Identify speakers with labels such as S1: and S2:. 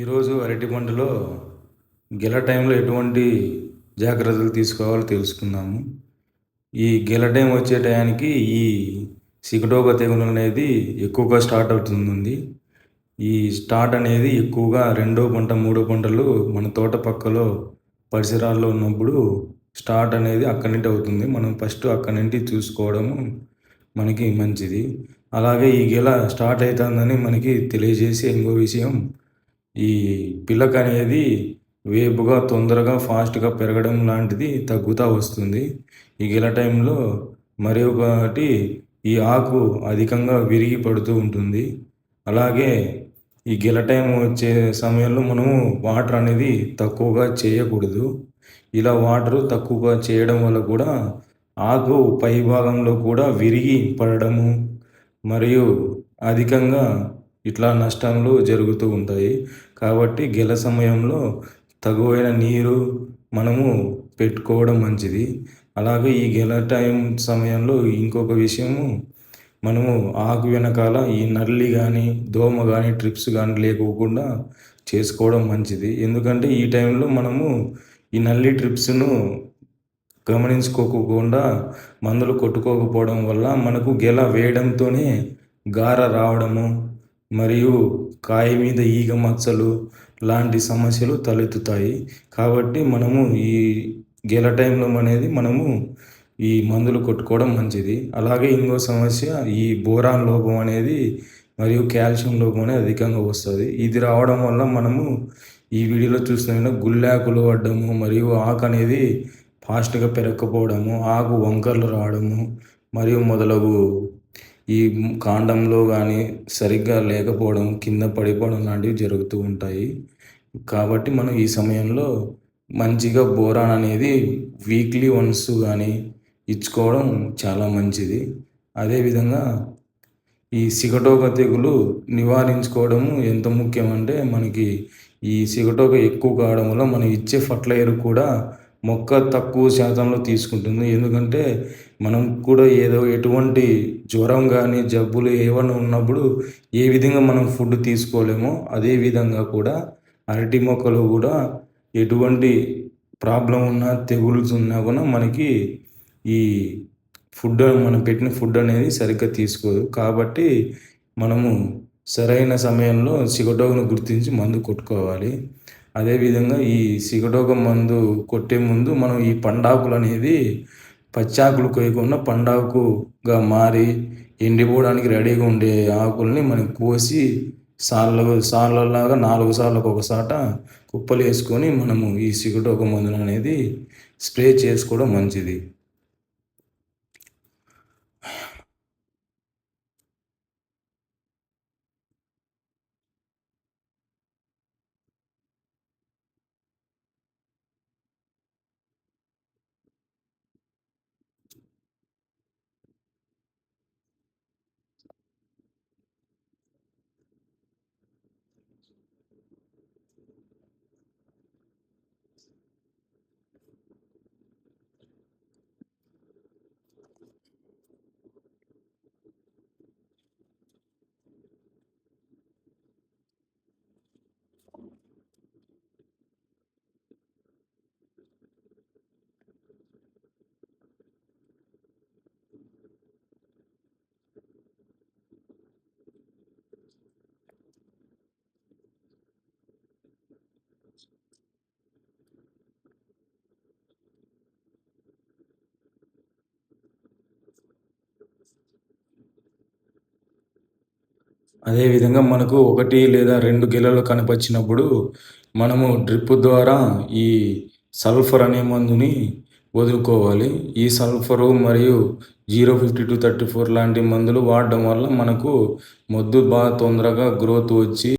S1: ఈరోజు అరటి పంటలో గెల టైంలో ఎటువంటి జాగ్రత్తలు తీసుకోవాలో తెలుసుకుందాము. ఈ గెల టైం వచ్చే టయానికి ఈ సిగటోక తెగులు అనేది ఎక్కువగా స్టార్ట్ అవుతుంది ఈ స్టార్ట్ అనేది ఎక్కువగా రెండో పంట మూడో పంటలు మన తోట పక్కలో పరిసరాల్లో ఉన్నప్పుడు స్టార్ట్ అనేది అక్కడి నుండి అవుతుంది. మనం ఫస్ట్ అక్కడి నుండి చూసుకోవడము మనకి మంచిది. అలాగే ఈ గెల స్టార్ట్ అవుతుందని మనకి తెలియజేసే ఇంకో విషయం ఈ పిల్లక అనేది వేపుగా తొందరగా ఫాస్ట్గా పెరగడం లాంటిది తగ్గుతూ వస్తుంది. ఈ గిల టైంలో మరి ఒకటి ఈ ఆకు అధికంగా విరిగి పడుతూ ఉంటుంది. అలాగే ఈ గిల టైం వచ్చే సమయంలో మనము వాటర్ అనేది తక్కువగా చేయకూడదు. ఇలా వాటర్ తక్కువగా చేయడం వల్ల కూడా ఆకు పై భాగంలో కూడా విరిగి పడడము మరియు అధికంగా ఇట్లా నష్టాలు జరుగుతూ ఉంటాయి. కాబట్టి గెల సమయంలో తగువైన నీరు మనము పెట్టుకోవడం మంచిది. అలాగే ఈ గెల టైం సమయంలో ఇంకొక విషయము మనము ఆకు వెనకాల ఈ నల్లి కానీ దోమ కానీ ట్రిప్స్ కానీ లేకోకుండా చేసుకోవడం మంచిది. ఎందుకంటే ఈ టైంలో మనము ఈ నల్లి ట్రిప్స్ను గమనించుకోకుండా మందులు కొట్టుకోకపోవడం వల్ల మనకు గెల వేయడంతోనే గార రావడము మరియు కాయ మీద ఈగ మచ్చలు లాంటి సమస్యలు తలెత్తుతాయి. కాబట్టి మనము ఈ గెల టైంలో అనేది మనము ఈ మందులు కొట్టుకోవడం మంచిది. అలాగే ఇంకో సమస్య ఈ బోరాన్ లోపం అనేది మరియు కాల్షియం లోపం అనేది అధికంగా వస్తుంది. ఇది రావడం వల్ల మనము ఈ వీడియోలో చూస్తున్న గుల్లాకులు పడ్డము మరియు ఆకు అనేది ఫాస్ట్గా పెరగకపోవడము ఆకు వంకర్లు రావడము మరియు మొదలగు ఈ కాండంలో కానీ సరిగ్గా లేకపోవడం కింద పడిపోవడం లాంటివి జరుగుతూ ఉంటాయి. కాబట్టి మనం ఈ సమయంలో మంచిగా బోరాన్ అనేది వీక్లీ వన్స్ కానీ ఇచ్చుకోవడం చాలా మంచిది. అదేవిధంగా ఈ సిగటోక తెగులు నివారించుకోవడము ఎంత ముఖ్యమంటే మనకి ఈ సిగటోక ఎక్కువ కావడం వల్ల మనం ఇచ్చే ఫర్టిలైజర్ కూడా మొక్క తక్కువ శాతంలో తీసుకుంటుంది. ఎందుకంటే మనం కూడా ఏదో ఎటువంటి జ్వరం కానీ జబ్బులు ఏమైనా ఉన్నప్పుడు ఏ విధంగా మనం ఫుడ్ తీసుకోలేమో అదే విధంగా కూడా అరటి మొక్కలు కూడా ఎటువంటి ప్రాబ్లం ఉన్నా తెగుల్స్ ఉన్నా కూడా మనకి ఈ ఫుడ్ మనం పెట్టిన ఫుడ్ అనేది సరిగ్గా తీసుకోదు. కాబట్టి మనము సరైన సమయంలో సిగటోగును గుర్తించి మందు కొట్టుకోవాలి. అదేవిధంగా ఈ సిగటోక మందు కొట్టే ముందు మనం ఈ పండాకులు అనేది పచ్చాకులు కోయకుండా పండాకుగా మారి ఎండిపోవడానికి రెడీగా ఉండే ఆకుల్ని మనం కోసి సార్లు సార్లలాగా నాలుగు సార్లకు ఒకసాట కుప్పలు వేసుకొని మనము ఈ సిగటోక మందులు అనేది స్ప్రే చేసుకోవడం మంచిది. అదేవిధంగా మనకు ఒకటి లేదా రెండు గెలలు కనిపించినప్పుడు మనము డ్రిప్ ద్వారా ఈ సల్ఫర్ అనే మందుని వదులుకోవాలి. ఈ సల్ఫరు మరియు zero fifty two thirty four లాంటి మందులు వాడడం వల్ల మనకు మొద్దు బాగా తొందరగా గ్రోత్ వచ్చి